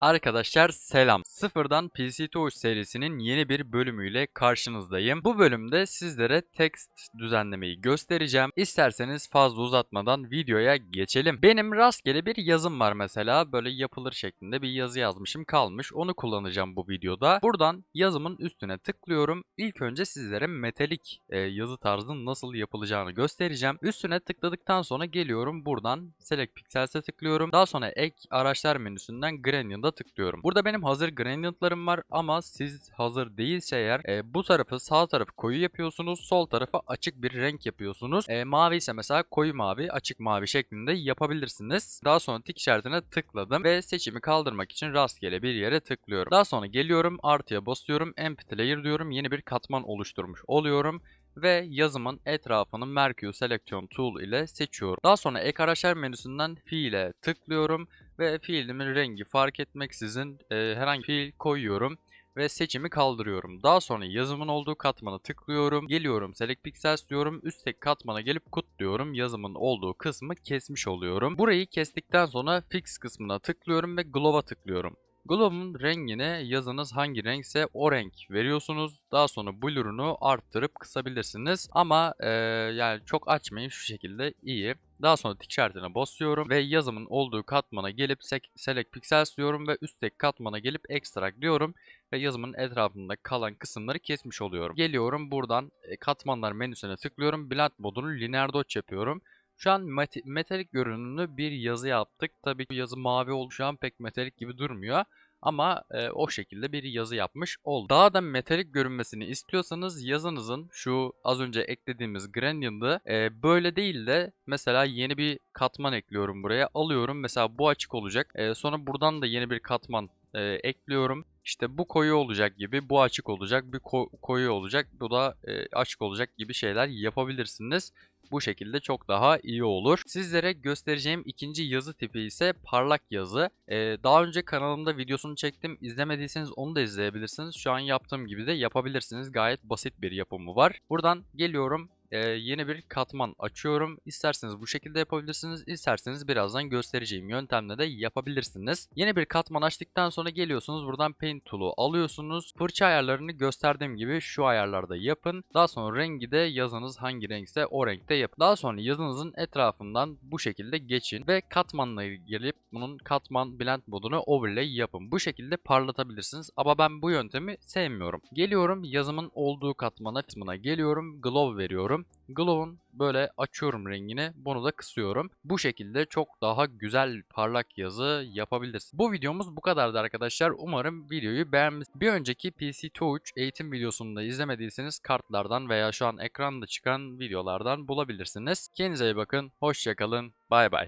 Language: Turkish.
Arkadaşlar selam. Sıfırdan PC Touch serisinin yeni bir bölümüyle karşınızdayım. Bu bölümde sizlere text düzenlemeyi göstereceğim. İsterseniz fazla uzatmadan videoya geçelim. Benim rastgele bir yazım var mesela. Böyle yapılır şeklinde bir yazı yazmışım kalmış. Onu kullanacağım bu videoda. Buradan yazımın üstüne tıklıyorum. İlk önce sizlere metalik e, yazı tarzının nasıl yapılacağını göstereceğim. Üstüne tıkladıktan sonra geliyorum buradan Select Pixels'e tıklıyorum. Daha sonra ek araçlar menüsünden Gradient'a tıklıyorum. Burada benim hazır Gradient'larım var ama siz hazır değilse eğer e, bu tarafı sağ tarafı koyu yapıyorsunuz. Sol tarafı açık bir renk yapıyorsunuz. E, mavi ise mesela koyu mavi, açık mavi şeklinde yapabilirsiniz. Daha sonra tik işaretine tıkladım ve seçimi kaldırmak için rastgele bir yere tıklıyorum. Daha sonra geliyorum artıya basıyorum. Empty Layer diyorum. Yeni bir katman oluşturmuş oluyorum ve yazımın etrafını Merkür Selection Tool ile seçiyorum. Daha sonra ek araçlar menüsünden fiile tıklıyorum ve fiilimin rengi fark etmeksizin e, herhangi bir fiil koyuyorum ve seçimi kaldırıyorum. Daha sonra yazımın olduğu katmana tıklıyorum. Geliyorum Select Pixels diyorum. Üstteki katmana gelip kut diyorum. Yazımın olduğu kısmı kesmiş oluyorum. Burayı kestikten sonra Fix kısmına tıklıyorum ve Glove'a tıklıyorum. Glove'un rengine yazınız hangi renkse o renk veriyorsunuz. Daha sonra blur'unu arttırıp kısabilirsiniz. Ama e, yani çok açmayın şu şekilde iyi. Daha sonra tik işaretine basıyorum ve yazımın olduğu katmana gelip Select Pixels diyorum ve üstteki katmana gelip Extract diyorum ve yazımın etrafında kalan kısımları kesmiş oluyorum. Geliyorum buradan katmanlar menüsüne tıklıyorum. Blend modunu linear dodge yapıyorum. Şu an metalik görünümlü bir yazı yaptık. Tabii ki yazı mavi oldu. Şu an pek metalik gibi durmuyor. Ama e, o şekilde bir yazı yapmış oldu. Daha da metalik görünmesini istiyorsanız yazınızın şu az önce eklediğimiz Gradient'ı e, böyle değil de mesela yeni bir katman ekliyorum buraya. Alıyorum mesela bu açık olacak. E, sonra buradan da yeni bir katman e, ekliyorum. İşte bu koyu olacak gibi, bu açık olacak, bir ko- koyu olacak, bu da e, açık olacak gibi şeyler yapabilirsiniz. Bu şekilde çok daha iyi olur. Sizlere göstereceğim ikinci yazı tipi ise parlak yazı. Ee, daha önce kanalımda videosunu çektim. İzlemediyseniz onu da izleyebilirsiniz. Şu an yaptığım gibi de yapabilirsiniz. Gayet basit bir yapımı var. Buradan geliyorum. Ee, yeni bir katman açıyorum. İsterseniz bu şekilde yapabilirsiniz. İsterseniz birazdan göstereceğim yöntemle de yapabilirsiniz. Yeni bir katman açtıktan sonra geliyorsunuz. Buradan Paint Tool'u alıyorsunuz. Fırça ayarlarını gösterdiğim gibi şu ayarlarda yapın. Daha sonra rengi de yazınız hangi renkse o renkte yapın. Daha sonra yazınızın etrafından bu şekilde geçin ve katmanla gelip bunun katman blend modunu overlay yapın. Bu şekilde parlatabilirsiniz ama ben bu yöntemi sevmiyorum. Geliyorum yazımın olduğu katmana kısmına geliyorum. Glow veriyorum. Glow'un böyle açıyorum rengini. Bunu da kısıyorum. Bu şekilde çok daha güzel parlak yazı yapabilirsiniz. Bu videomuz bu kadardı arkadaşlar. Umarım videoyu beğenmişsiniz. Bir önceki PC Touch eğitim videosunu da izlemediyseniz kartlardan veya şu an ekranda çıkan videolardan bulabilirsiniz. Kendinize iyi bakın. Hoşçakalın. Bay bay.